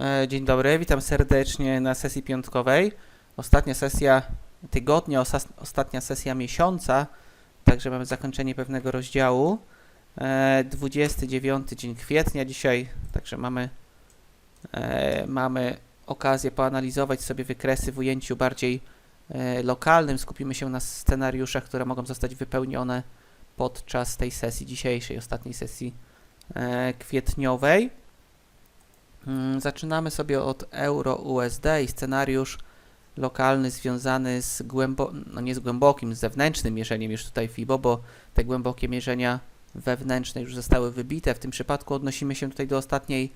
E, Dzień dobry, witam serdecznie na sesji piątkowej. Ostatnia sesja tygodnia, ostatnia sesja miesiąca, także mamy zakończenie pewnego rozdziału. E, 29 dzień kwietnia dzisiaj, także mamy, e, mamy okazję poanalizować sobie wykresy w ujęciu bardziej e, lokalnym. Skupimy się na scenariuszach, które mogą zostać wypełnione podczas tej sesji dzisiejszej, ostatniej sesji e, kwietniowej. Mm, Zaczynamy sobie od euro-USD i scenariusz lokalny związany z głębo, no nie z głębokim, z zewnętrznym mierzeniem już tutaj FIBO, bo te głębokie mierzenia wewnętrzne już zostały wybite. W tym przypadku odnosimy się tutaj do ostatniej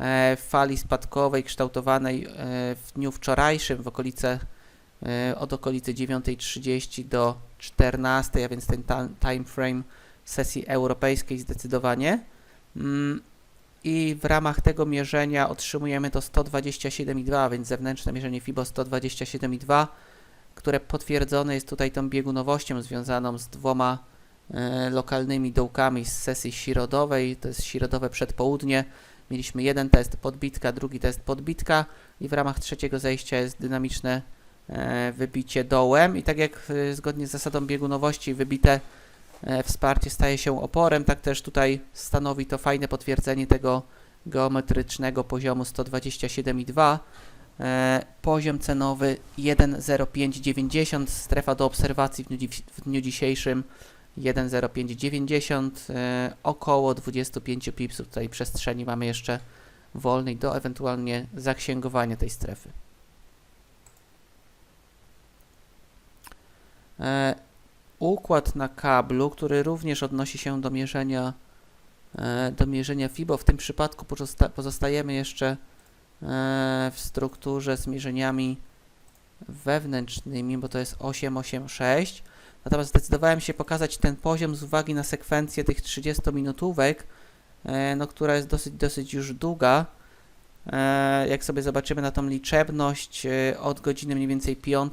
e, fali spadkowej kształtowanej e, w dniu wczorajszym w okolice e, od okolicy 9.30 do 14, a więc ten time frame sesji europejskiej zdecydowanie. Mm, i w ramach tego mierzenia otrzymujemy to 127,2, a więc zewnętrzne mierzenie FIBO 127,2, które potwierdzone jest tutaj tą biegunowością związaną z dwoma e, lokalnymi dołkami z sesji środowej. To jest środowe przedpołudnie. Mieliśmy jeden test podbitka, drugi test podbitka i w ramach trzeciego zejścia jest dynamiczne e, wybicie dołem i tak jak e, zgodnie z zasadą biegunowości wybite wsparcie staje się oporem, tak też tutaj stanowi to fajne potwierdzenie tego geometrycznego poziomu 127,2. E, poziom cenowy 1,0590, strefa do obserwacji w dniu, w dniu dzisiejszym 1,0590, e, około 25 pipsów tutaj przestrzeni mamy jeszcze wolnej do ewentualnie zaksięgowania tej strefy. Układ na kablu, który również odnosi się do mierzenia, e, do mierzenia FIBO. W tym przypadku pozosta pozostajemy jeszcze e, w strukturze z mierzeniami wewnętrznymi, bo to jest 886. Natomiast zdecydowałem się pokazać ten poziom z uwagi na sekwencję tych 30-minutówek, e, no, która jest dosyć, dosyć już długa. Jak sobie zobaczymy na tą liczebność od godziny mniej więcej 5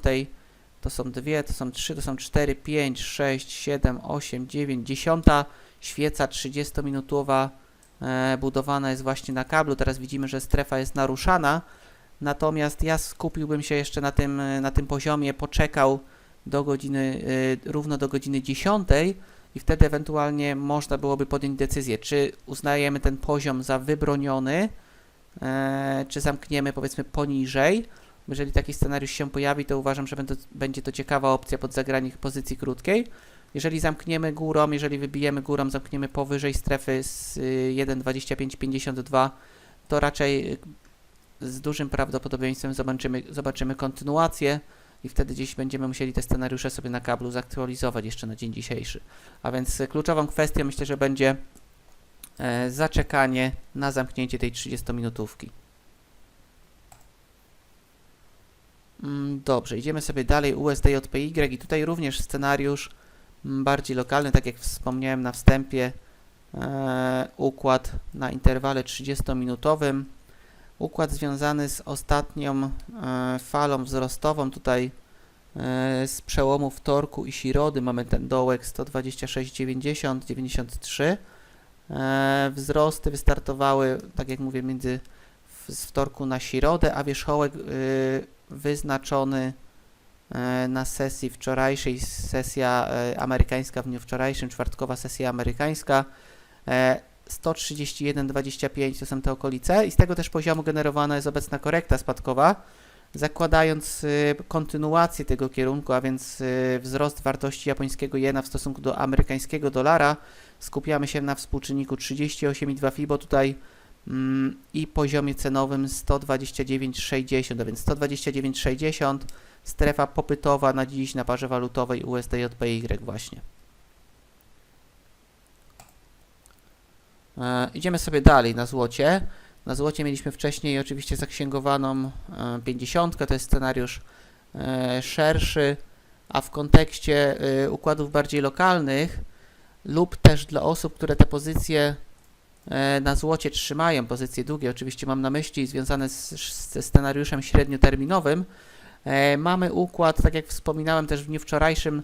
to są dwie, to są trzy, to są cztery, pięć, sześć, siedem, osiem, dziewięć, dziesiąta świeca 30-minutowa e, budowana jest właśnie na kablu. Teraz widzimy, że strefa jest naruszana. Natomiast ja skupiłbym się jeszcze na tym, e, na tym poziomie, poczekał do godziny, e, równo do godziny 10 i wtedy ewentualnie można byłoby podjąć decyzję, czy uznajemy ten poziom za wybroniony, e, czy zamkniemy powiedzmy poniżej. Jeżeli taki scenariusz się pojawi, to uważam, że będzie to ciekawa opcja pod zagranie pozycji krótkiej. Jeżeli zamkniemy górą, jeżeli wybijemy górą, zamkniemy powyżej strefy z y, 1.2552, to raczej y, z dużym prawdopodobieństwem zobaczymy, zobaczymy kontynuację i wtedy gdzieś będziemy musieli te scenariusze sobie na kablu zaktualizować jeszcze na dzień dzisiejszy. A więc y, kluczową kwestią myślę, że będzie e, zaczekanie na zamknięcie tej 30-minutówki. Mm, Dobrze, idziemy sobie dalej. USDJPY i tutaj również scenariusz mm, bardziej lokalny, tak jak wspomniałem na wstępie, e, układ na interwale 30-minutowym, układ związany z ostatnią e, falą wzrostową, tutaj e, z przełomu wtorku i środy. Mamy ten dołek 126,90, 93. E, wzrosty wystartowały, tak jak mówię, między z wtorku na środę, a wierzchołek y, wyznaczony e, na sesji wczorajszej, sesja e, amerykańska w dniu wczorajszym, czwartkowa sesja amerykańska, e, 131,25 to są te okolice. I z tego też poziomu generowana jest obecna korekta spadkowa, zakładając y, kontynuację tego kierunku, a więc y, wzrost wartości japońskiego jena w stosunku do amerykańskiego dolara, skupiamy się na współczynniku 38,2 FIBO. Tutaj i poziomie cenowym 129,60, a więc 129,60 strefa popytowa na dziś na parze walutowej USDJPY właśnie. E, idziemy sobie dalej na złocie. Na złocie mieliśmy wcześniej oczywiście zaksięgowaną e, 50, to jest scenariusz e, szerszy, a w kontekście e, układów bardziej lokalnych lub też dla osób, które te pozycje e, na złocie trzymają, pozycje długie, oczywiście mam na myśli związane z, ze scenariuszem średnioterminowym, e, mamy układ, tak jak wspominałem też w dniu wczorajszym,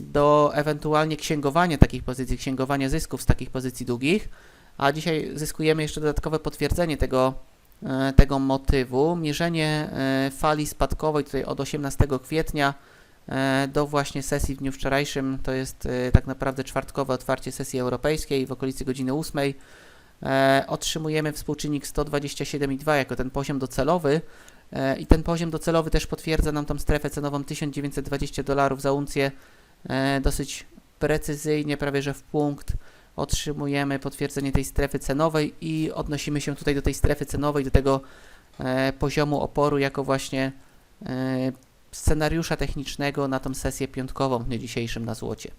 do ewentualnie księgowania takich pozycji, księgowania zysków z takich pozycji długich, a dzisiaj zyskujemy jeszcze dodatkowe potwierdzenie tego e, tego motywu. Mierzenie e, fali spadkowej tutaj od 18 kwietnia e, do właśnie sesji w dniu wczorajszym, to jest e, tak naprawdę czwartkowe otwarcie sesji europejskiej w okolicy godziny 8. E, otrzymujemy współczynnik 127,2 jako ten poziom docelowy e, i ten poziom docelowy też potwierdza nam tą strefę cenową 1920 dolarów za uncję e, dosyć precyzyjnie, prawie że w punkt otrzymujemy potwierdzenie tej strefy cenowej i odnosimy się tutaj do tej strefy cenowej, do tego poziomu oporu jako właśnie scenariusza technicznego na tą sesję piątkową w dniu dzisiejszym na złocie.